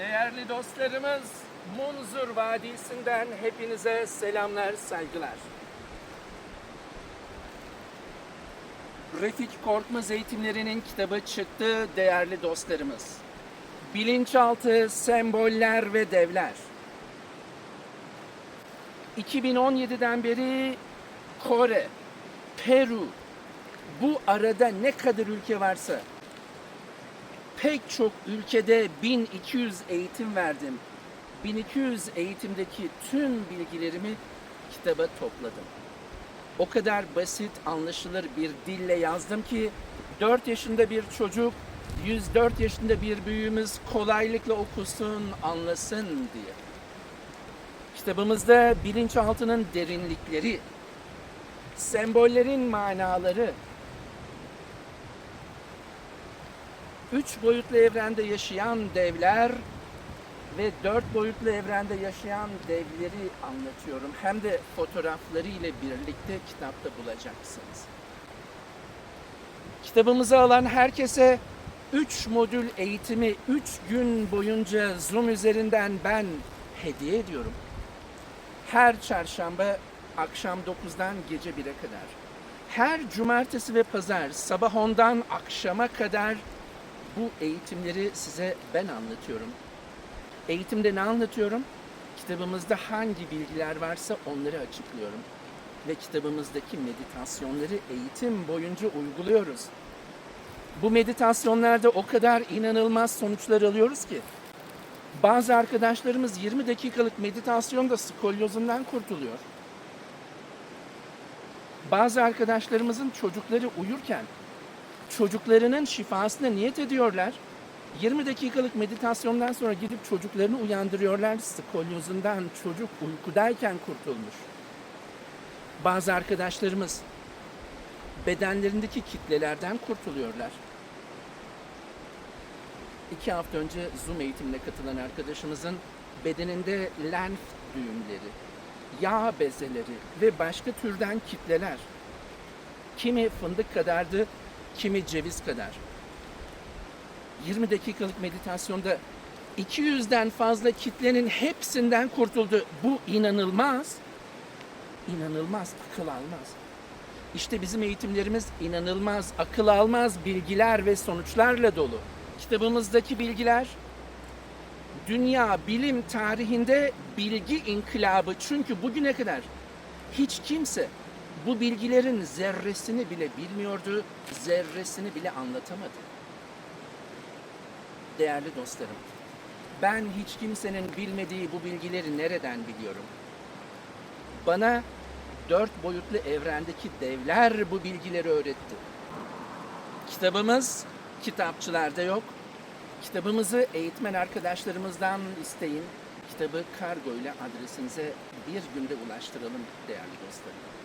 Değerli dostlarımız, Munzur Vadisi'nden hepinize selamlar, saygılar. Refik Korkmaz eğitimlerinin kitabı çıktı değerli dostlarımız. Bilinçaltı, semboller ve devler. 2017'den beri Kore, Peru, bu arada ne kadar ülke varsa pek çok ülkede 1200 eğitim verdim. 1200 eğitimdeki tüm bilgilerimi kitaba topladım. O kadar basit, anlaşılır bir dille yazdım ki 4 yaşında bir çocuk, 104 yaşında bir büyüğümüz kolaylıkla okusun, anlasın diye. Kitabımızda bilinçaltının derinlikleri, sembollerin manaları, üç boyutlu evrende yaşayan devler ve dört boyutlu evrende yaşayan devleri anlatıyorum. Hem de fotoğrafları ile birlikte kitapta bulacaksınız. Kitabımızı alan herkese 3 modül eğitimi 3 gün boyunca Zoom üzerinden ben hediye ediyorum. Her çarşamba akşam 9'dan gece 1'e kadar. Her cumartesi ve pazar sabah 10'dan akşama kadar bu eğitimleri size ben anlatıyorum. Eğitimde ne anlatıyorum? Kitabımızda hangi bilgiler varsa onları açıklıyorum. Ve kitabımızdaki meditasyonları eğitim boyunca uyguluyoruz. Bu meditasyonlarda o kadar inanılmaz sonuçlar alıyoruz ki. Bazı arkadaşlarımız 20 dakikalık meditasyonda skolyozundan kurtuluyor. Bazı arkadaşlarımızın çocukları uyurken çocuklarının şifasına niyet ediyorlar. 20 dakikalık meditasyondan sonra gidip çocuklarını uyandırıyorlar. Skolyozundan çocuk uykudayken kurtulmuş. Bazı arkadaşlarımız bedenlerindeki kitlelerden kurtuluyorlar. İki hafta önce Zoom eğitimine katılan arkadaşımızın bedeninde lenf düğümleri, yağ bezeleri ve başka türden kitleler. Kimi fındık kadardı, kimi ceviz kadar. 20 dakikalık meditasyonda 200'den fazla kitlenin hepsinden kurtuldu. Bu inanılmaz. İnanılmaz, akıl almaz. İşte bizim eğitimlerimiz inanılmaz, akıl almaz bilgiler ve sonuçlarla dolu. Kitabımızdaki bilgiler dünya bilim tarihinde bilgi inkılabı. Çünkü bugüne kadar hiç kimse bu bilgilerin zerresini bile bilmiyordu, zerresini bile anlatamadı. Değerli dostlarım, ben hiç kimsenin bilmediği bu bilgileri nereden biliyorum? Bana dört boyutlu evrendeki devler bu bilgileri öğretti. Kitabımız kitapçılarda yok. Kitabımızı eğitmen arkadaşlarımızdan isteyin. Kitabı kargo ile adresinize bir günde ulaştıralım değerli dostlarım.